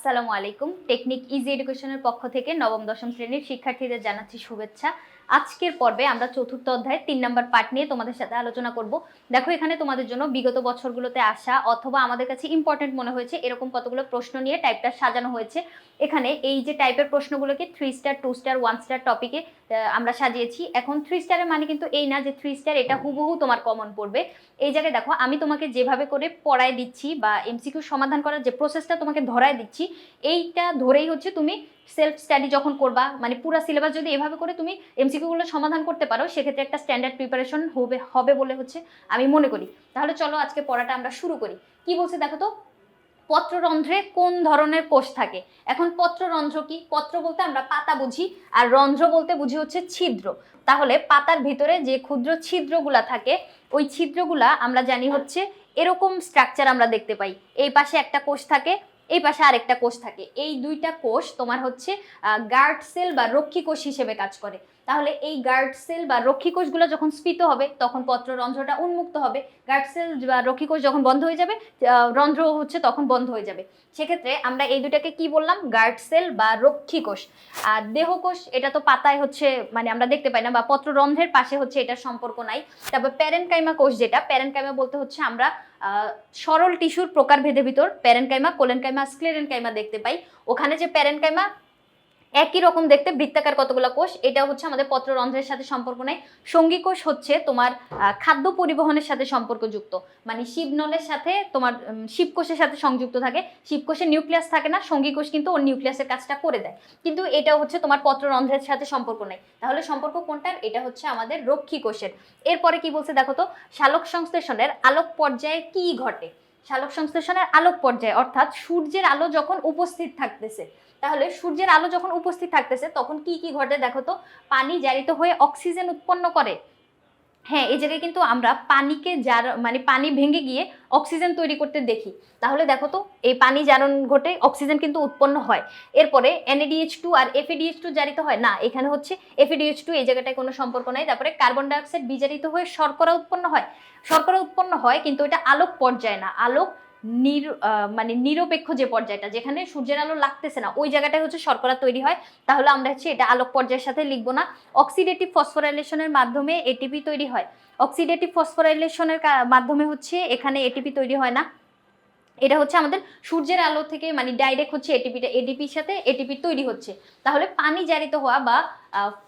আসসালামু আলাইকুম। Technique easy এডুকেশনের পক্ষ থেকে নবম দশম শ্রেণির শিক্ষার্থীদের জানাচ্ছি শুভেচ্ছা। আজকের পর্বে আমরা চতুর্থ অধ্যায় তিন নম্বর পার্ট নিয়ে তোমাদের সাথে আলোচনা করব। দেখো, এখানে তোমাদের জন্য বিগত বছরগুলোতে আসা অথবা আমাদের কাছে ইম্পর্টেন্ট মনে হয়েছে এরকম কতগুলো প্রশ্ন নিয়ে টাইপটা সাজানো হয়েছে। এখানে এই যে টাইপের প্রশ্নগুলোকে three star two star one star টপিকে আমরা সাজিয়েছি। এখন থ্রি স্টারের মানে কিন্তু এই না যে থ্রি স্টার এটা হুবহু তোমার কমন পড়বে। এই জায়গায় দেখো, আমি তোমাকে যেভাবে করে পড়ায় দিচ্ছি বা এমসিকিউ সমাধান করার যে প্রসেসটা তোমাকে ধরায় দিচ্ছি, এইটা ধরেই হচ্ছে তুমি সেলফ স্টাডি যখন করবা মানে পুরো সিলেবাস যদি এভাবে করে তুমি এমসিকিউগুলো সমাধান করতে পারো, সেক্ষেত্রে একটা স্ট্যান্ডার্ড প্রিপারেশন হবে হবে বলে হচ্ছে আমি মনে করি। তাহলে চলো আজকে পড়াটা আমরা শুরু করি। কি বলছে দেখো তো? পত্ররন্ধ্রে কোন ধরনের কোষ থাকে? এখন পত্ররন্ধ্র কি? পত্র বলতে আমরা পাতা বুঝি, আর রন্ধ্র বলতে বুঝি হচ্ছে ছিদ্র। তাহলে পাতার ভিতরে যে ক্ষুদ্র ছিদ্রগুলা থাকে, ওই ছিদ্রগুলা আমরা জানি হচ্ছে এরকম স্ট্রাকচার আমরা দেখতে পাই। এই পাশে একটা কোষ থাকে এই পাশে আরেকটা কোষ থাকে। এই দুইটা কোষ তোমার হচ্ছে গার্ড সেল বা রক্ষী কোষ হিসেবে কাজ করে। তাহলে এই গার্ড সেল বা রক্ষী কোষগুলো যখন স্ফীত হবে, তখন পত্ররন্ধ্রটা উন্মুক্ত হবে। গার্ড সেল বা রক্ষী কোষ যখন বন্ধ হয়ে যাবে রন্ধ্র হচ্ছে তখন বন্ধ হয়ে যাবে। সেক্ষেত্রে আমরা এই দুটাকে কি বললাম? গার্ড সেল বা রক্ষী কোষ। আর দেহকোষ এটা তো পাতায় হচ্ছে মানে আমরা দেখতে পাই না, বা পত্ররন্ধ্রের পাশে হচ্ছে এটার সম্পর্ক নাই। তারপর প্যারেনকাইমা কোষ যেটা প্যারেনকাইমা বলতে হচ্ছে আমরা সরল টিস্যুর প্রকারভেদের ভিতর প্যারেনকাইমা কোলেনকাইমা স্ক্লেরেনকাইমা দেখতে পাই। ওখানে যে প্যারেনকাইমা একই রকম দেখতে, বৃত্তাকার কতগুলো কোষ? এটা হচ্ছে আমাদের পত্ররন্ধ্রের সাথে সম্পর্ক নেই। সঙ্গী কোষ হচ্ছে তোমার খাদ্য পরিবহনের সাথে সম্পর্কযুক্ত। মানে শিবনলের সাথে তোমার শিবকোষের সাথে সংযুক্ত থাকে। শিবকোষের নিউক্লিয়াস থাকে না, সঙ্গী কোষ কিন্তু ওর নিউক্লিয়াসের কাজটা করে দেয়। কিন্তু এটা হচ্ছে তোমার পত্ররন্ধ্রের সাথে সম্পর্ক নেই। তাহলে সম্পর্ক কোনটার? এটা হচ্ছে আমাদের রক্ষী কোষের। এরপরে কি বলছে দেখো তো, শালক সংশ্লেষণের আলোক পর্যায়ে কি ঘটে? শালক সংশ্লেষণের আলোক পর্যায়ে, অর্থাৎ সূর্যের আলো যখন উপস্থিত থাকতেছে তাহলে সূর্যের আলো যখন উপস্থিত থাকতেছে, তখন কি কি ঘটে দেখো তো? পানি জারিত হয়ে অক্সিজেন উৎপন্ন করে। হ্যাঁ এই জায়গায় কিন্তু আমরা পানিকে জার মানে পানি ভেঙে গিয়ে অক্সিজেন তৈরি করতে দেখি। তাহলে দেখো তো, এই পানি জারণ ঘটে, অক্সিজেন কিন্তু উৎপন্ন হয়। এরপরে এনএডিএইচ টু আর এফএডিএইচ টু জারিত হয়। না, এখানে হচ্ছে এফএডিএইচ টু এই জায়গাটায় কোনো সম্পর্ক নাই। তারপরে কার্বন ডাইঅক্সাইড বিজারিত হয়ে শর্করা উৎপন্ন হয়। শর্করা উৎপন্ন হয়, কিন্তু এটা আলোক পর্যায়ে না। আলোক নির মানে নিরপেক্ষ যে পর্যায়টা, যেখানে সূর্যের আলো লাগতেছে না, ওই জায়গাটায় হচ্ছে শর্করা তৈরি হয়। তাহলে আমরা হচ্ছে এটা আলোক পর্যায়ের সাথে লিখব না। অক্সিডেটিভ ফসফোরাইলেশনের মাধ্যমে এটিপি তৈরি হয়। অক্সিডেটিভ ফসফোরাইলেশনের মাধ্যমে হচ্ছে এখানে এটিপি তৈরি হয় না। এটা হচ্ছে আমাদের সূর্যের আলো থেকে মানে ডাইরেক্ট হচ্ছে এটিপিটা এটিপির সাথে এটিপি তৈরি হচ্ছে। তাহলে পানি জারিত হওয়া বা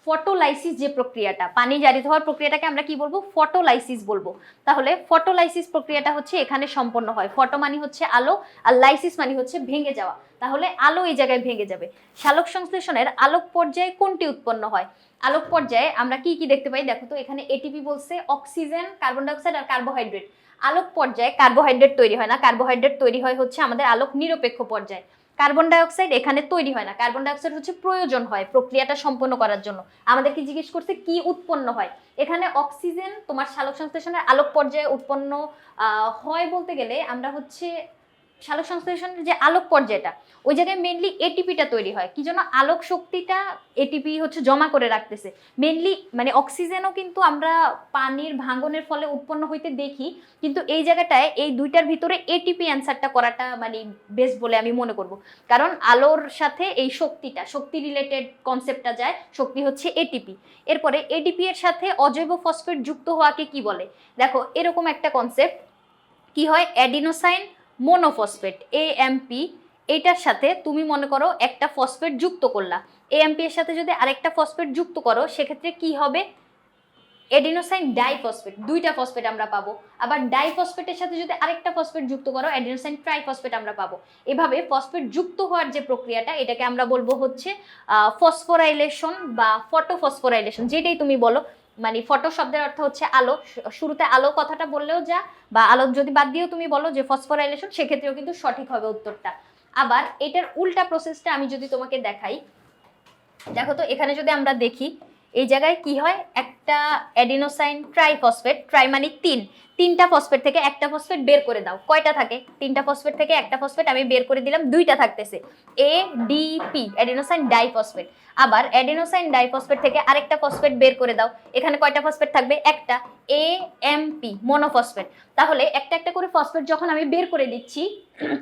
ফটোলাইসিস যে প্রক্রিয়াটা, পানি জারিত হওয়ার প্রক্রিয়াটাকে আমরা কি বলব? ফটোলাইসিস বলব। তাহলে ফটোলাইসিস প্রক্রিয়াটা হচ্ছে এখানে সম্পন্ন হয়। ফটো মানে হচ্ছে আলো, আর লাইসিস মানে হচ্ছে ভেঙে যাওয়া। তাহলে আলো এই জায়গায় ভেঙে যাবে। শালক সংশ্লেষণের আলোক পর্যায়ে কোনটি উৎপন্ন হয়? আলোক পর্যায়ে আমরা কি কি দেখতে পাই? দেখো তো, এখানে এটিপি বলছে অক্সিজেন কার্বন ডাইঅক্সাইড আর কার্বোহাইড্রেট আলোক পর্যায়ে কার্বোহাইড্রেট তৈরি হয় না। কার্বোহাইড্রেট তৈরি হয় হচ্ছে আমাদের আলোক নিরপেক্ষ পর্যায়ে। কার্বন ডাইঅক্সাইড এখানে তৈরি হয় না। কার্বন ডাইঅক্সাইড হচ্ছে প্রয়োজন হয় প্রক্রিয়াটা সম্পন্ন করার জন্য। আমাদেরকে জিজ্ঞেস করছে কি উৎপন্ন হয়? এখানে অক্সিজেন তোমার সালোক সংশ্লেষণের আলোক পর্যায়ে উৎপন্ন হয় বলতে গেলে আমরা হচ্ছে সালোক সংশ্লেষণের যে আলোক পর্যায়টা, ওই জায়গায় মেনলি এটিপিটা তৈরি হয়। কি জন্য? আলোক শক্তিটা এটিপি হচ্ছে জমা করে রাখতেছে। মেনলি মানে অক্সিজেনও কিন্তু আমরা পানির ভাঙনের ফলে উৎপন্ন হইতে দেখি, কিন্তু এই জায়গাটায় এই দুইটার ভিতরে এটিপি অ্যান্সারটা করাটা মানে বেস্ট বলে আমি মনে করব। কারণ আলোর সাথে এই শক্তিটা, শক্তি রিলেটেড কনসেপ্টটা যায়, শক্তি হচ্ছে এটিপি এরপরে এটিপি এর সাথে অজৈব ফসফেট যুক্ত হওয়াকে কি বলে? দেখো, এরকম একটা কনসেপ্ট কি হয়? অ্যাডিনোসাইন মোনোফসফেট এএমপি এটার সাথে তুমি মনে করো একটা ফসফেট যুক্ত করলা। এএমপি এর সাথে যদি আরেকটা ফসফেট যুক্ত করো, সেক্ষেত্রে কি হবে? এডিনোসাইন ডাইফসফেট দুইটা ফসফেট আমরা পাবো। আবার ডাইফসফেটের সাথে যদি আরেকটা ফসফেট যুক্ত করো এডিনোসাইন ট্রাইফসফেট আমরা পাবো। এভাবে ফসফেট যুক্ত হওয়ার যে প্রক্রিয়াটা, এটাকে আমরা বলব হচ্ছে ফসফোরাইলেশন বা ফটোফসফোরাইলেশন যেটাই তুমি বলো। মানে ফটো শব্দের অর্থ হচ্ছে আলো। শুরুতে আলো কথাটা বললেও যা, বা আলো যদি বাদ দিয়েও তুমি বলো যে ফসফোরাইলেশন, সেক্ষেত্রেও কিন্তু সঠিক হবে উত্তরটা। আবার এটার উল্টা প্রসেসটা আমি যদি তোমাকে দেখাই। দেখো তো, এখানে যদি আমরা দেখি এই জায়গায় কি হয়? একটা অ্যাডিনোসাইন ট্রাইফসফেট ট্রাই মানে তিন। তিনটা ফসফেট থেকে একটা ফসফেট বের করে দাও। কয়টা থাকে? তিনটা ফসফেট থেকে একটা ফসফেট আমি বের করে দিলাম, দুইটা থাকতেছে। A D P adenosine diphosphate আবার অ্যাডিনোসাইন ডাইফসফেট থেকে আরেকটা ফসফেট বের করে দাও। এখানে কয়টা ফসফেট থাকবে? একটা। এ এম পি মনোফসফেট তাহলে একটা একটা করে ফসফেট যখন আমি বের করে দিচ্ছি,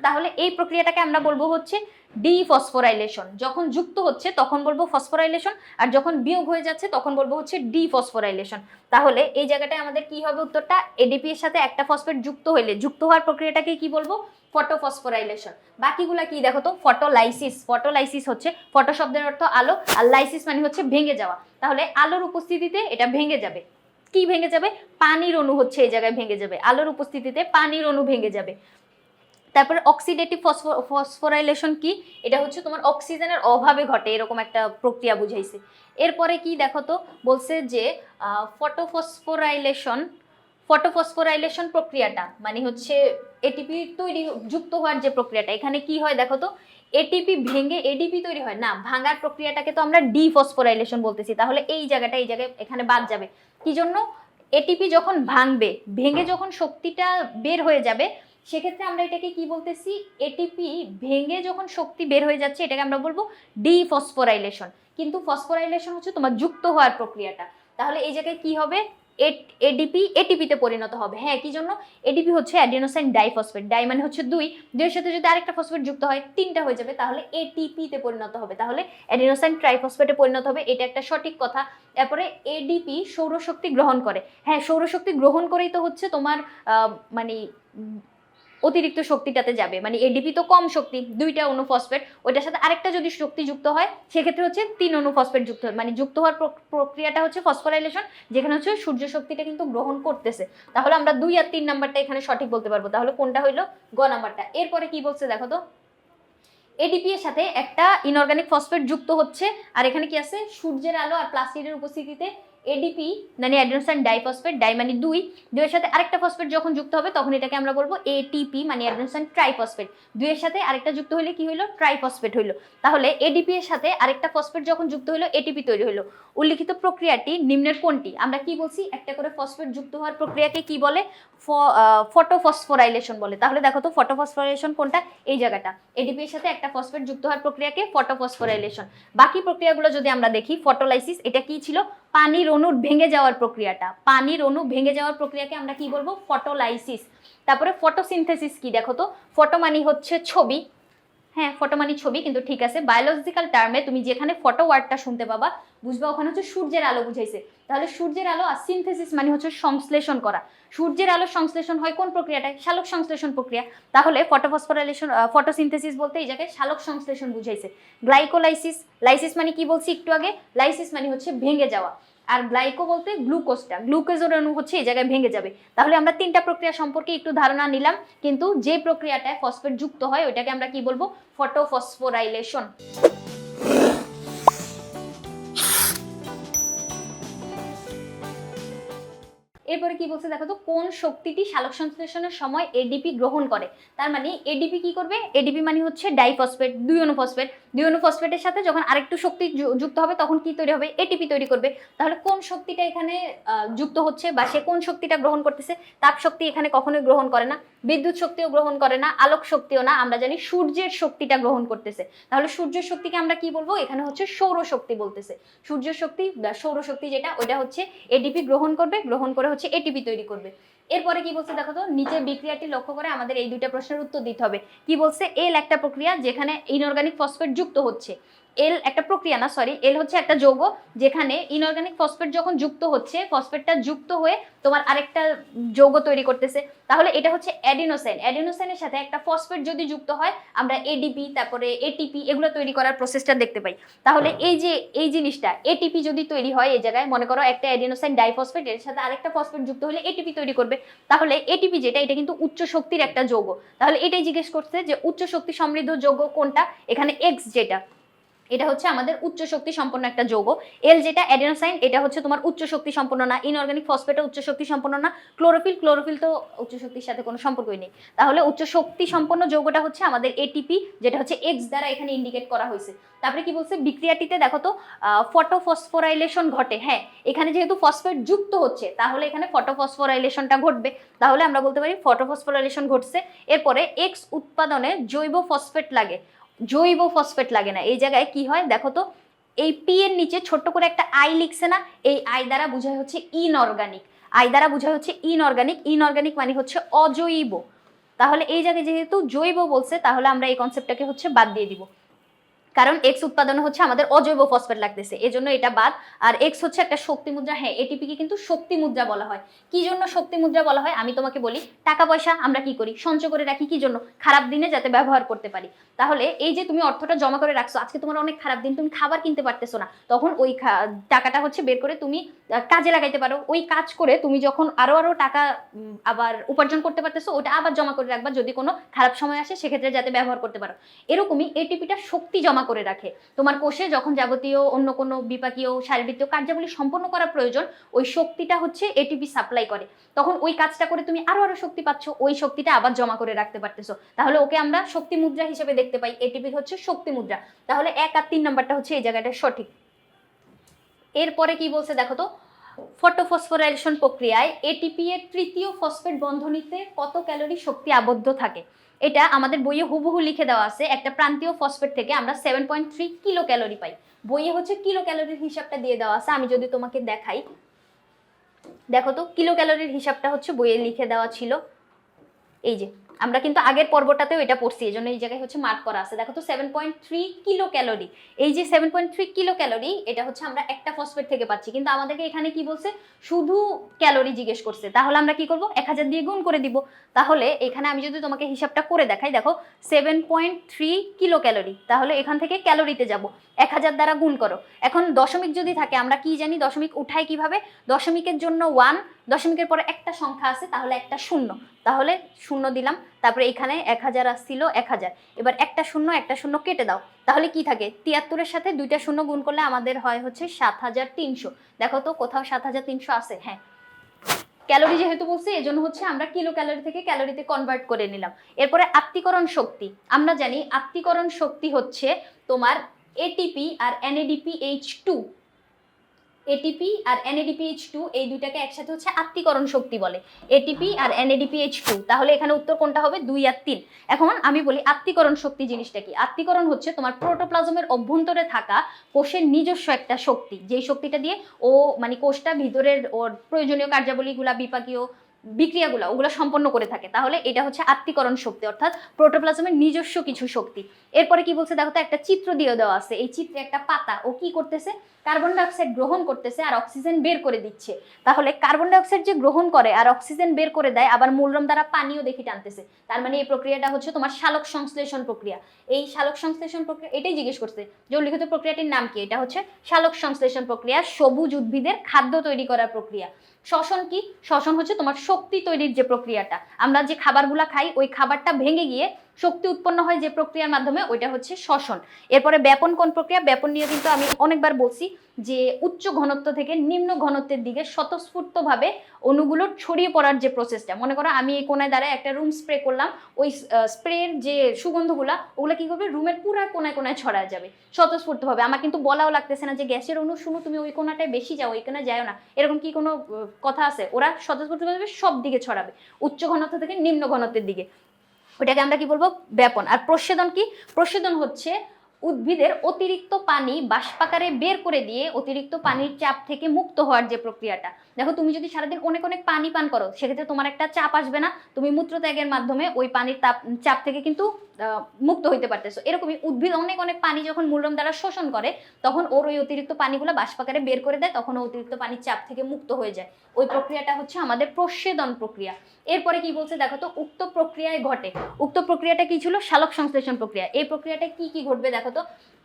তাহলে এই প্রক্রিয়াটাকে আমরা বলব হচ্ছে ডি ফসফোরাইলেশন যখন যুক্ত হচ্ছে তখন বলব ফসফোরাইলেশন, আর যখন বিয়োগ হয়ে যাচ্ছে তখন বলব হচ্ছে ডি ফসফোরাইলেশন তাহলে এই জায়গাটায় আমাদের কি হবে উত্তরটা? এডিপি এর সাথে একটা ফসফেট যুক্ত হইলে, যুক্ত হওয়ার প্রক্রিয়াটাকে কি বলব? ফটোফসফোরাইলেশন। বাকিগুলা কি দেখো তো? ফটোলাইসিস। ফটোলাইসিস হচ্ছে ফটো শব্দের অর্থ আলো, আর লাইসিস মানে হচ্ছে ভেঙে যাওয়া। তাহলে আলোর উপস্থিতিতে এটা ভেঙে যাবে। কি ভেঙে যাবে? পানির অণু হচ্ছে এই জায়গায় ভেঙে যাবে। আলোর উপস্থিতিতে পানির অণু ভেঙে যাবে। তারপরে অক্সিডেটিভ ফসফোরাইলেশন কি? এটা হচ্ছে তোমার অক্সিজেনের অভাবে ঘটে, এরকম একটা প্রক্রিয়া বুঝাইছে। এরপরে কি দেখো তো, বলছে যে ফটোফসফোরাইলেশন ফটোফসফোরাইলেশন প্রক্রিয়াটা মানে হচ্ছে এটিপি তৈরি যুক্ত হওয়ার যে প্রক্রিয়াটা, এখানে কি হয় দেখো তো এটিপি ভেঙে এডিপি তৈরি হয়। না, ভাঙার প্রক্রিয়াটাকে তো আমরা ডিফসফোরাইলেশন বলতেছি, তাহলে এই জায়গাটা এই জায়গায় এখানে বাদ যাবে। কি জন্য? এটিপি যখন ভাঙবে, ভেঙে যখন শক্তিটা বের হয়ে যাবে সেক্ষেত্রে আমরা এটাকে কি বলতেছি? এটিপি ভেঙে যখন শক্তি বের হয়ে যাচ্ছে, এটাকে আমরা বলব ডিফসফোরাইলেশন। কিন্তু ফসফোরাইলেশন হচ্ছে তোমার যুক্ত হওয়ার প্রক্রিয়াটা। তাহলে এই জায়গায় কি হবে? এডিপি এটিপিতে পরিণত হবে। হ্যাঁ কি জন্য? এডিপি হচ্ছে অ্যাডিনোসাইন ডাইফসফেট ডাই মানে হচ্ছে দুই। দুইয়ের সাথে যদি আরেকটা ফসফেট যুক্ত হয়, তিনটা হয়ে যাবে। তাহলে এটিপিতে পরিণত হবে। তাহলে অ্যাডিনোসাইন ট্রাইফসফেটে পরিণত হবে। এটা একটা সঠিক কথা। তারপরে এডিপি সৌরশক্তি গ্রহণ করে। হ্যাঁ সৌরশক্তি গ্রহণ করেই তো হচ্ছে তোমার মানে অতিরিক্ত শক্তিটাতে যাবে। মানে এডিপি তো কম শক্তি, দুইটা অনুফসফেট ওইটার সাথে আরেকটা যদি শক্তি যুক্ত হয়, সেক্ষেত্রে হচ্ছে তিন অনুফসফেট যুক্ত হয়। মানে যুক্ত হওয়ার প্রক- প্রক্রিয়াটা হচ্ছে ফসফোরাইলেশন যেখানে হচ্ছে সূর্য শক্তিটা কিন্তু গ্রহণ করতেছে। তাহলে আমরা দুই আর তিন নাম্বারটা এখানে সঠিক বলতে পারব। তাহলে কোনটা হইল গ নাম্বারটা। এরপরে কি বলছে দেখো তো? এডিপি এর সাথে একটা ইনঅর্গানিক ফসফেট যুক্ত হচ্ছে। আর এখানে কি আছে? সূর্যের আলো আর প্লাস্টিডের উপস্থিতিতে এডিপি মানে অ্যাডেনোসাইন ডাইফসফেট ডাই মানে দুই, দুইয়ের সাথে আরেকটা ফসফেট যখন যুক্ত হবে, তখন এটাকে আমরা বলব এটিপি মানে অ্যাডেনোসাইন ট্রাইফসফেট দুইয়ের সাথে আরেকটা যুক্ত হলে কি হলো ট্রাইফসফেট হইল। তাহলে এডিপি এর সাথে আরেকটা ফসফেট যখন যুক্ত হলো এটিপি তৈরি হলো উল্লিখিত প্রক্রিয়াটি নিম্নের কোনটি? আমরা কি বলছি? একটা করে ফসফেট যুক্ত হওয়ার প্রক্রিয়াকে কি বলে? ফটোফসফোরাইলেশন বলে। তাহলে দেখো তো ফটোফসফোরাইলেশন কোনটা? এই জায়গাটা। এডিপি এর সাথে একটা ফসফেট যুক্ত হওয়ার প্রক্রিয়াকে ফটোফসফোরাইলেশন বাকি প্রক্রিয়াগুলো যদি আমরা দেখি ফটোলাইসিস এটা কি ছিল? পানির অণুর ভেঙে যাওয়ার প্রক্রিয়াটা। পানির অণু ভেঙে যাওয়ার প্রক্রিয়াকে আমরা কি বলব? ফটোলাইসিস। তারপরে ফটোসিনথেসিস কি? দেখো তো, ফটো মানে হচ্ছে ছবি। হ্যাঁ ফটো মানে ছবি কিন্তু ঠিক আছে। বায়োলজিক্যাল টার্মে তুমি যেখানে ফটো ওয়ার্ডটা শুনতে পাবা, বুঝবা ওখানে হচ্ছে সূর্যের আলো বুঝাইছে। তাহলে সূর্যের আলো আর সিনথেসিস মানে হচ্ছে সংশ্লেষণ করা। সূর্যের আলো সংশ্লেষণ হয় কোন প্রক্রিয়াটায়? শালক সংশ্লেষণ প্রক্রিয়া। তাহলে ফটোফসফোরাইলেশন ফটোসিনথেসিস বলতে এই জায়গায় শালক সংশ্লেষণ বুঝাইছে। গ্লাইকোলাইসিস লাইসিস মানে কি বলছি একটু আগে? লাইসিস মানে হচ্ছে ভেঙে যাওয়া। আর গ্লাইকো বলতে গ্লুকোজটা। গ্লুকোজের অণু হচ্ছে এই জায়গায় ভেঙে যাবে। তাহলে আমরা তিনটা প্রক্রিয়া সম্পর্কে একটু ধারণা নিলাম, কিন্তু যে প্রক্রিয়াটায় ফসফেট যুক্ত হয়, ওইটাকে আমরা কি বলব? ফটোফসফোরাইলেশন এরপরে কি বলছে দেখো তো, কোন শক্তিটি সালোক সংশ্লেষণের সময় এডিপি গ্রহণ করে? তার মানে এডিপি কি করবে? এডিপি মানে হচ্ছে ডাইফসফেট দুই অনুফসফেট দুই অনুফসফেটের সাথে যখন আরেকটু শক্তি যুক্ত হবে, তখন কি তৈরি হবে? এটিপি তৈরি করবে। তাহলে কোন শক্তিটা এখানে যুক্ত হচ্ছে বা সে কোন শক্তিটা গ্রহণ করতেছে? তাপ শক্তি এখানে কখনোই গ্রহণ করে না। বিদ্যুৎ শক্তিও গ্রহণ করে না। আলোক শক্তিও না। আমরা জানি সূর্যের শক্তিটা গ্রহণ করতেছে। তাহলে সূর্যের শক্তিকে আমরা কি বলব? এখানে হচ্ছে সৌরশক্তি বলতেছে। সূর্য শক্তি বা সৌরশক্তি যেটা ওটা হচ্ছে এডিপি গ্রহণ করবে। গ্রহণ করে এটিপি তৈরি করবে। এরপরে কি বলছে দেখো তো? নিচে বিক্রিয়াটি লক্ষ্য করে আমাদের এই দুইটা প্রশ্নের উত্তর দিতে হবে। কি বলছে? এল একটা প্রক্রিয়া যেখানে ইনঅর্গানিক ফসফেট যুক্ত হচ্ছে। এল একটা প্রক্রিয়া না সরি এল হচ্ছে একটা যৌগ যেখানে ইনঅর্গানিক ফসফেট যখন যুক্ত হচ্ছে ফসফেটটা যুক্ত হয়ে তোমার আরেকটা যৌগ তৈরি করতেছে। তাহলে এটা হচ্ছে অ্যাডিনোসাইন অ্যাডিনোসাইনের সাথে একটা ফসফেট যদি যুক্ত হয়, আমরা এডিপি তারপরে এটিপি এগুলো তৈরি করার প্রসেসটা দেখতে পাই। তাহলে এই যে, এই জিনিসটা এটিপি যদি তৈরি হয় এই জায়গায়, মনে করো একটা অ্যাডিনোসাইন ডাইফসফেট এর সাথে আরেকটা ফসফেট যুক্ত হলে এটিপি তৈরি করবে। তাহলে এটিপি যেটা, এটা কিন্তু উচ্চ শক্তির একটা যৌগ। তাহলে এটাই জিজ্ঞেস করছে যে উচ্চ শক্তি সমৃদ্ধ যৌগ কোনটা? এখানে এক্স যেটা। এটা হচ্ছে আমাদের উচ্চ শক্তি সম্পন্ন একটা যৌগ। এল যেটা অ্যাডেনোসাইন এটা হচ্ছে তোমার উচ্চ শক্তি সম্পন্ন না। ইনঅর্গানিক ফসফেটও উচ্চ শক্তি সম্পন্ন না। ক্লোরোফিল ক্লোরোফিল তো উচ্চ শক্তির সাথে কোনো সম্পর্কই নেই। তাহলে উচ্চ শক্তি সম্পন্ন যৌগটা হচ্ছে আমাদের এটিপি যেটা হচ্ছে এক্স দ্বারা এখানে ইন্ডিকেট করা হয়েছে। তারপরে কি বলছে? বিক্রিয়াটিতে দেখো তো ফটোফসফোরাইলেশন ঘটে। হ্যাঁ এখানে যেহেতু ফসফেট যুক্ত হচ্ছে, তাহলে এখানে ফটোফসফোরাইলেশনটা ঘটবে। তাহলে আমরা বলতে পারি ফটোফসফোরাইলেশন ঘটছে। এরপরে এক্স উৎপাদনে জৈব ফসফেট লাগে। জৈব ফসফেট লাগে না। এই জায়গায় কি হয় দেখো তো, এই পি এর নিচে ছোট্ট করে একটা আই লিখছে না, এই আই দ্বারা বোঝায় হচ্ছে ইনঅর্গানিক আই দ্বারা বোঝায় হচ্ছে ইনঅর্গানিক ইনঅর্গানিক মানে হচ্ছে অজৈব। তাহলে এই জায়গায় যেহেতু জৈব বলছে, তাহলে আমরা এই কনসেপ্টটাকে হচ্ছে বাদ দিয়ে দিব। কারণ এক্স উৎপাদন হচ্ছে আমাদের অজৈব ফসফেট লাগতেছে, এজন্য এটা বাদ। আর এক্স হচ্ছে একটা শক্তি মুদ্রা হ্যাঁ এটিপিকে কিন্তু শক্তি মুদ্রা বলা হয়। কি জন্য শক্তি মুদ্রা বলা হয়? আমি তোমাকে বলি, টাকা পয়সা আমরা কি করি? সঞ্চয় করে রাখি কি জন্য? খারাপ দিনে যাতে ব্যবহার করতে পারি। তাহলে এই যে তুমি অর্থটা জমা করে রাখছো, আজকে তোমার অনেক খারাপ দিন, তুমি খাবার কিনতে পারতেছো না, তখন ওই টাকাটা হচ্ছে বের করে তুমি কাজে লাগাইতে পারো। ওই কাজ করে তুমি যখন আরও আরও টাকা আবার উপার্জন করতে পারতেছো, ওটা আবার জমা করে রাখবা। যদি কোনো খারাপ সময় আসে, সেক্ষেত্রে যাতে ব্যবহার করতে পারো। এরকমই এটিপিটা শক্তি জমা করে রাখে। তোমার কোষে যখন যাবতীয় অন্য কোনো বিপাকীয় শারীরবৃত্তীয় কার্যাবলী সম্পন্ন করা প্রয়োজন, ওই শক্তিটা হচ্ছে এটিপি সাপ্লাই করে। তখন ওই কাজটা করে তুমি আরও আরও শক্তি পাচ্ছ, ওই শক্তিটা আবার জমা করে রাখতে পারতেছো। তাহলে ওকে আমরা শক্তি মুদ্রা হিসেবে দেখতে পাই। এটিপি হচ্ছে শক্তি মুদ্রা। তাহলে এক আর তিন নম্বরটা হচ্ছে এই জায়গাটা সঠিক। এরপরে কি বলছে দেখো তো? ফটোফসফোরাইলেশন প্রক্রিয়ায় এটিপি এর তৃতীয় ফসফেট বন্ধনীতে কত ক্যালোরি শক্তি আবদ্ধ থাকে? এটা আমাদের বইয়ে হুবহু লিখে দেওয়া আছে, একটা প্রান্তীয় ফসফেট থেকে আমরা seven point three kilo calorie পাই। বইয়ে হচ্ছে কিলো ক্যালোরির হিসাবটা দিয়ে দেওয়া আছে, আমি যদি তোমাকে দেখাই। দেখো তো কিলো ক্যালোরির হিসাবটা হচ্ছে বইয়ে লিখে দেওয়া ছিল। এই যে আমরা কিন্তু আগের পর্বটাতেও এটা পড়ছি, এই জন্য এই জায়গায় হচ্ছে মার্ক করা আছে। দেখো তো seven point three kilo calorie এই যে seven point three kilo calorie এটা হচ্ছে আমরা একটা ফসফেট থেকে পাচ্ছি। কিন্তু আমাদেরকে এখানে কি বলছে? শুধু ক্যালোরি জিজ্ঞেস করছে। তাহলে আমরা কি করব? এক হাজার দিয়ে গুণ করে দিব। তাহলে এখানে আমি যদি তোমাকে হিসাবটা করে দেখাই, দেখো seven point three kilo calorie তাহলে এখান থেকে ক্যালোরিতে যাব। এক হাজার দ্বারা গুণ করো। এখন দশমিক যদি থাকে, আমরা কি জানি দশমিক উঠাই কীভাবে? দশমিকের জন্য ওয়ান দশমিকের পরে একটা সংখ্যা আছে, তাহলে একটা শূন্য। তাহলে শূন্য দিলাম, তারপরে এখানে এক হাজার আসছিল এক হাজার। এবার একটা শূন্য একটা শূন্য কেটে দাও। তাহলে কি থাকে? তিয়াত্তরের সাথে দুইটা শূন্য গুণ করলে আমাদের হয় হচ্ছে সাত হাজার তিনশো। দেখো তো কোথাও সাত হাজার তিনশো আছে হ্যাঁ। ক্যালোরি যেহেতু বলছি, এজন্য হচ্ছে আমরা কিলো ক্যালোরি থেকে ক্যালোরিতে কনভার্ট করে নিলাম। এরপরে আত্মীকরণ শক্তি। আমরা জানি আত্মীকরণ শক্তি হচ্ছে তোমার এটিপি আর এনএডিপি এইচ টু এটিপি আর এনএডিপিএইচ টু এই দুইটাকে একসাথে হচ্ছে আত্মীকরণ শক্তি বলে। এটিপি আর এনএডিপিএইচ টু তাহলে এখানে উত্তর কোনটা হবে? দুই আর তিন। এখন আমি বলি আত্মীকরণ শক্তি জিনিসটা কি? আত্মীকরণ হচ্ছে তোমার প্রোটোপ্লাজমের অভ্যন্তরে থাকা কোষের নিজস্ব একটা শক্তি। যেই শক্তিটা দিয়ে ও মানে কোষটা ভিতরের ওর প্রয়োজনীয় কার্যাবলীগুলা, বিপাকীয় বিক্রিয়াগুলো, ওগুলো সম্পন্ন করে থাকে। তাহলে এটা হচ্ছে আত্মীকরণ শক্তি, অর্থাৎ প্রোটোপ্লাজমের নিজস্ব কিছু শক্তি। এরপরে কি বলছে দেখো তো, একটা চিত্র দিয়ে দেওয়া আছে। এই চিত্রে একটা পাতা, ও কি করতেছে? কার্বন ডাইঅক্সাইড গ্রহণ করতেছে আর অক্সিজেন বের করে দিচ্ছে। তাহলে কার্বন ডাইঅক্সাইড যে গ্রহণ করে আর অক্সিজেন বের করে দেয়, আবার মূলরম দ্বারা পানিও দেখি টানতেছে। তার মানে এই প্রক্রিয়াটা হচ্ছে তোমার শালক সংশ্লেষণ প্রক্রিয়া। এই শালক সংশ্লেষণ প্রক্রিয়া, এটাই জিজ্ঞেস করছে যে উল্লিখিত প্রক্রিয়াটির নাম কি? এটা হচ্ছে শালক সংশ্লেষণ প্রক্রিয়া, সবুজ উদ্ভিদের খাদ্য তৈরি করার প্রক্রিয়া। শ্বসন কি? শ্বসন হচ্ছে তোমার শক্তি তৈরির যে প্রক্রিয়াটা। আমরা যে খাবারগুলা খাই, ওই খাবারটা ভেঙে গিয়ে শক্তি উৎপন্ন হয় যে প্রক্রিয়ার মাধ্যমে, ওইটা হচ্ছে শ্বসন। এরপরে ব্যাপন কোন প্রক্রিয়া? ব্যাপন নিয়ে কিন্তু আমি অনেকবার বলছি যে উচ্চ ঘনত্ব থেকে নিম্ন ঘনত্বের দিকে স্বতঃস্ফূর্তভাবে অণুগুলো ছড়িয়ে পড়ার যে প্রসেসটা মনে করো আমি এই কোনায় দ্বারা একটা রুম স্প্রে করলাম, ওই স্প্রের যে সুগন্ধগুলা, ওগুলো কি করবে? রুমের পুরা কোনায় কোনায় ছড়া যাবে, স্বতঃস্ফূর্তভাবে। আমার কিন্তু বলাও লাগতেছে না যে গ্যাসের অণু, শুনো তুমি ওই কোনাটায় বেশি যাও, ওই কোনায় যাও না। এরকম কি কোনো কথা আছে? ওরা স্বতঃস্ফূর্তভাবে সব দিকে ছড়াবে, উচ্চ ঘনত্ব থেকে নিম্ন ঘনত্বের দিকে। ওটাকে আমরা কি বলব? ব্যাপন। আর প্রসেদন কি? প্রসেদন হচ্ছে উদ্ভিদের অতিরিক্ত পানি বাষ্পাকারে বের করে দিয়ে অতিরিক্ত পানির চাপ থেকে মুক্ত হওয়ার যে প্রক্রিয়াটা। দেখো, তুমি যদি সারাদিন অনেক অনেক পানি পান করো, সেক্ষেত্রে তোমার একটা চাপ আসবে না। তুমি মূত্রত্যাগের মাধ্যমে ওই পানির তাপ, চাপ থেকে কিন্তু মুক্ত হইতে পারতেছো। এরকমই উদ্ভিদ অনেক অনেক পানি যখন মূলরম দ্বারা শোষণ করে, তখন ওর ওই অতিরিক্ত পানিগুলো বাষ্পাকারে বের করে দেয়, তখন অতিরিক্ত পানির চাপ থেকে মুক্ত হয়ে যায়। ওই প্রক্রিয়াটা হচ্ছে আমাদের প্রসেদন প্রক্রিয়া। এরপরে কি বলছে দেখো তো, উক্ত প্রক্রিয়ায় ঘটে। উক্ত প্রক্রিয়াটা কি ছিল? শালক সংশ্লেষণ প্রক্রিয়া। এই প্রক্রিয়াটা কি কি ঘটবে দেখো তো?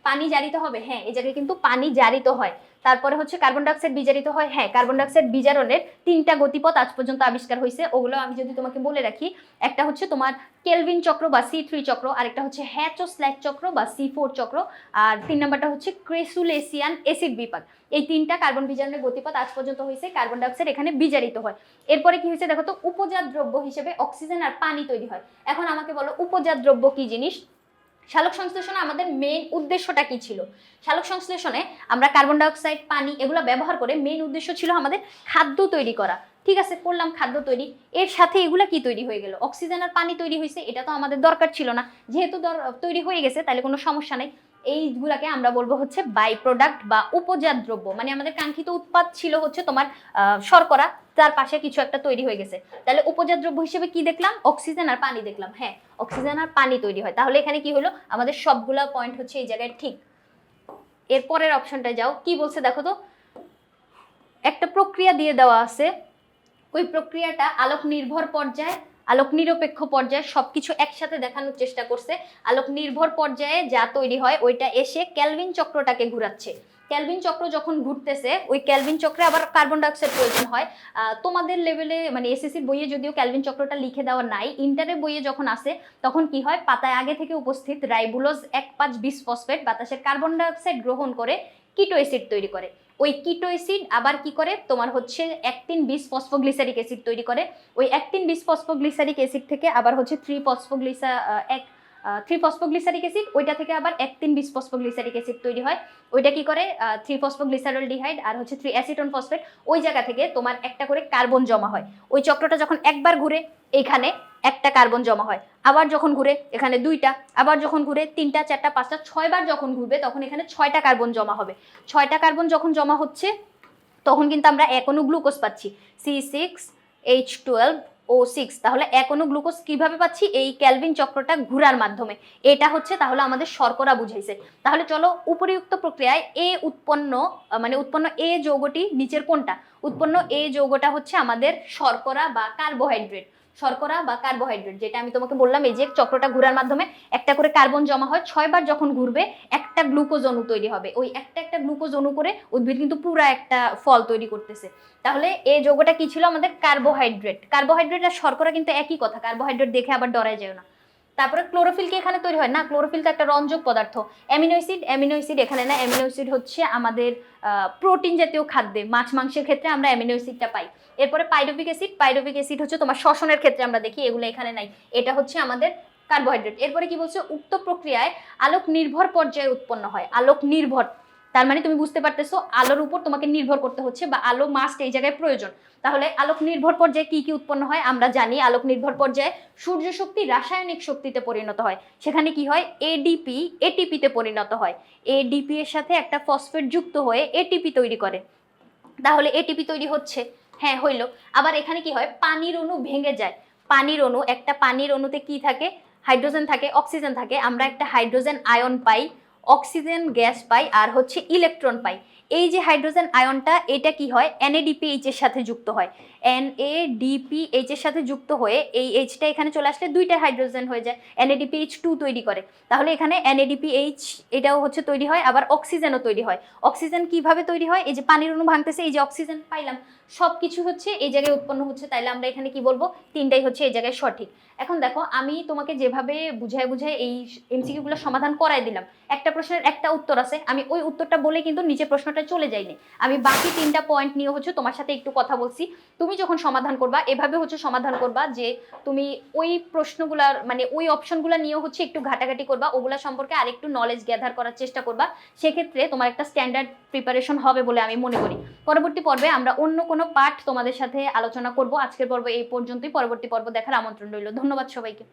পানি জারিত হবে হ্যাঁ এই জায়গায় কিন্তু পানি জারিত হয়। তারপরে হচ্ছে কার্বন ডাইঅক্সাইড বিজারিত হয় হ্যাঁ কার্বন ডাইঅক্সাইড বিজারণের তিনটা গতিপথ আজ পর্যন্ত আবিষ্কার হয়েছে। ওগুলো আমি যদি তোমাকে বলে রাখি, একটা হচ্ছে তোমার কেলভিন চক্র বা সি থ্রি চক্র, আরেকটা হচ্ছে হ্যাচ হ্যাচো স্ল্যাক চক্র বা সি ফোর চক্র, আর তিন নাম্বারটা হচ্ছে ক্রেসুলেসিয়ান এসিড বিপাক। এই তিনটা কার্বন বিজারণের গতিপথ আজ পর্যন্ত হয়েছে কার্বন ডাইঅক্সাইড এখানে বিজারিত হয়। এরপরে কি হয়েছে দেখো তো, উপজাত দ্রব্য হিসেবে অক্সিজেন আর পানি তৈরি হয়। এখন আমাকে বলো, উপজাত দ্রব্য কি জিনিস? শালক সংশ্লেষণে আমাদের মেইন উদ্দেশ্যটা কি ছিল? শালক সংশ্লেষণে আমরা কার্বন ডাইঅক্সাইড পানি এগুলো ব্যবহার করে মেইন উদ্দেশ্য ছিল আমাদের খাদ্য তৈরি করা। ঠিক আছে, করলাম খাদ্য তৈরি। এর সাথে এগুলা কি তৈরি হয়ে গেল? অক্সিজেন আর পানি তৈরি হয়েছে, এটা তো আমাদের দরকার ছিল না। যেহেতু তৈরি হয়ে গেছে, তাহলে কোনো সমস্যা নেই। এইগুলাকে আমরা বলব হচ্ছে বাই প্রোডাক্ট বা উপজাত দ্রব্য। মানে আমাদের কাঙ্ক্ষিত উৎপাদ ছিল হচ্ছে তোমার শর্করা, তার পাশে কিছু একটা তৈরি হয়ে গেছে। তাহলে উপজাত দ্রব্য হিসেবে কি দেখলাম? অক্সিজেন আর পানি দেখলাম। হ্যাঁ অক্সিজেন আর পানি তৈরি হয়। তাহলে এখানে কি হলো? আমাদের সবগুলা পয়েন্ট হচ্ছে এই জায়গায় ঠিক। এরপরের অপশনটা যাও। কি বলছে দেখো তো? একটা প্রক্রিয়া দিয়ে দেওয়া আছে। ওই প্রক্রিয়াটা আলোক নির্ভর পর্যায়ে আলোক নিরপেক্ষ পর্যায়ে সবকিছু একসাথে দেখানোর চেষ্টা করছে। আলোক নির্ভর পর্যায়ে যা তৈরি হয়, ওইটা এসে ক্যালভিন চক্রটাকে ঘুরাচ্ছে। ক্যালভিন চক্র যখন ঘুরতেছে, ওই ক্যালভিন চক্রে আবার কার্বন ডাইঅক্সাইড প্রয়োজন হয়। তোমাদের লেভেলে মানে এসএসসির বইয়ে যদিও ক্যালভিন চক্রটা লিখে দেওয়া নাই ইন্টারের বইয়ে যখন আসে, তখন কি হয়, পাতায় আগে থেকে উপস্থিত রাইবুলোজ এক পাঁচ বিশ ফসফেট বাতাসের কার্বন ডাইঅক্সাইড গ্রহণ করে কিটো অ্যাসিড তৈরি করে। ওই কিটো আবার কি করে? তোমার হচ্ছে একটিন বিশ ফসফোগ্লিসারিক অ্যাসিড তৈরি করে। ওই একটিন বিশ ফসফোগ্লিসারিক অ্যাসিড থেকে আবার হচ্ছে থ্রি ফসফোগ্লিসা এক থ্রি ফসফোগ্লিসারিক অ্যাসিড ওইটা থেকে আবার অ্যাক্টিন বিশ ফসফোগ্লিসারিক অ্যাসিড তৈরি হয়। ওইটা কি করে? থ্রি ফসফোগ্লিসারল ডিহাইড আর হচ্ছে থ্রি অ্যাসিটন ফসফেট ওই জায়গা থেকে তোমার একটা করে কার্বন জমা হয়। ওই চক্রটা যখন একবার ঘুরে, এইখানে একটা কার্বন জমা হয়। আবার যখন ঘুরে, এখানে দুইটা, আবার যখন ঘুরে তিনটা, চারটা, পাঁচটা, ছয়বার যখন ঘুরবে, তখন এখানে ছয়টা কার্বন জমা হবে। ছয়টা কার্বন যখন জমা হচ্ছে, তখন কিন্তু আমরা অণু গ্লুকোজ পাচ্ছি। C six H twelve O six তাহলে এক অনু গ্লুকোজ কীভাবে পাচ্ছি? এই ক্যালভিন চক্রটা ঘুরার মাধ্যমে। এটা হচ্ছে তাহলে আমাদের শর্করা বুঝাইছে। তাহলে চলো উপরিউক্ত প্রক্রিয়ায় এ উৎপন্ন মানে উৎপন্ন এ যৌগটি নিচের কোনটা? উৎপন্ন এ যৌগটা হচ্ছে আমাদের শর্করা বা কার্বোহাইড্রেট শর্করা বা কার্বোহাইড্রেট যেটা আমি তোমাকে বললাম, এই যে চক্রটা ঘুরার মাধ্যমে একটা করে কার্বন জমা হয়, ছয়বার যখন ঘুরবে, একটা গ্লুকোজ অণু তৈরি হবে। ওই একটা একটা গ্লুকোজ অণু করে উদ্ভিদ কিন্তু পুরো একটা ফল তৈরি করতেছে। তাহলে এই যৌগটা কি ছিল আমাদের কার্বোহাইড্রেট কার্বোহাইড্রেট আর শর্করা কিন্তু একই কথা। কার্বোহাইড্রেট দেখে আবার ডরায় যায় না। তারপরে ক্লোরোফিল কি এখানে তৈরি হয়? না ক্লোরোফিল তো একটা রঞ্জক পদার্থ। অ্যামিনোসিড অ্যামিনোসিড অ্যামিনো এখানে না অ্যামিনোসিড হচ্ছে আমাদের প্রোটিন জাতীয় খাদ্যে। মাছ মাংসের ক্ষেত্রে আমরা অ্যামিনোসিডটা পাই। এরপরে পাইরোভিক অ্যাসিড পাইরোভিক অ্যাসিড হচ্ছে তোমার শ্বসনের ক্ষেত্রে আমরা দেখি, এগুলো এখানে নাই। এটা হচ্ছে আমাদের কার্বোহাইড্রেট এরপরে কি বলছে? উক্ত প্রক্রিয়ায় আলোক নির্ভর পর্যায়ে উৎপন্ন হয়। আলোক নির্ভর তার মানে তুমি বুঝতে পারতেছো আলোর উপর তোমাকে নির্ভর করতে হচ্ছে বা আলো মাস্ট এই জায়গায় প্রয়োজন। তাহলে আলোক নির্ভর পর্যায়ে কি কি উৎপন্ন হয় আমরা জানি, আলোক নির্ভর পর্যায়ে সূর্য শক্তি রাসায়নিক শক্তিতে পরিণত হয়। সেখানে কি হয়? এডিপি এটিপিতে পরিণত হয়। এডিপি এর সাথে একটা ফসফেট যুক্ত হয়ে এটিপি তৈরি করে। তাহলে এটিপি তৈরি হচ্ছে। হ্যাঁ হইল। আবার এখানে কি হয়? পানির অণু ভেঙে যায়। পানির অণু, একটা পানির অণুতে কি থাকে? হাইড্রোজেন থাকে, অক্সিজেন থাকে। আমরা একটা হাইড্রোজেন আয়ন পাই। অক্সিজেন গ্যাস পাই আর হচ্ছে ইলেকট্রন পাই। এই যে হাইড্রোজেন আয়নটা, এটা কি হয়? এনএডিপিএইচ এর সাথে যুক্ত হয়। এনএডিপিএইচ এর সাথে যুক্ত হয়ে এই এইচটা এখানে চলে আসলে দুইটা হাইড্রোজেন হয়ে যায়। এনএডিপিএইচ টু তৈরি করে। তাহলে এখানে এনএডিপিএইচ এটাও হচ্ছে তৈরি হয়, আবার অক্সিজেনও তৈরি হয়। অক্সিজেন কীভাবে তৈরি হয়? এই যে পানির অণু ভাঙতেছে, এই যে অক্সিজেন পাইলাম সব কিছু হচ্ছে এই জায়গায় উৎপন্ন হচ্ছে। তাইলে আমরা এখানে কি বলব? তিনটাই হচ্ছে এই জায়গায় সঠিক। এখন দেখো, আমি তোমাকে যেভাবে বুঝায় বুঝায় এই এমসিকিউগুলো সমাধান করাই দিলাম, একটা প্রশ্নের একটা উত্তর আছে। আমি ওই উত্তরটা বলে কিন্তু নিচে প্রশ্নটা চলে যাইনি আমি বাকি তিনটা পয়েন্ট নিয়ে হচ্ছে তোমার সাথে একটু কথা বলছি। তুমি যখন সমাধান করবা, এভাবে হচ্ছে সমাধান করবা যে তুমি ওই প্রশ্নগুলার মানে ওই অপশনগুলো নিয়ে হচ্ছে একটু ঘাটাঘাটি করবা, ওগুলা সম্পর্কে আরেকটু নলেজ গ্যাদার করার চেষ্টা করবা। সেক্ষেত্রে তোমার একটা স্ট্যান্ডার্ড প্রিপারেশন হবে বলে আমি মনে করি। পরবর্তী পর্বে আমরা অন্য কোনো পাঠ তোমাদের সাথে আলোচনা করব। আজকের পর্ব এই পর্যন্তই। পরবর্তী পর্ব দেখার আমন্ত্রণ রইল। ধন্যবাদ সবাইকে।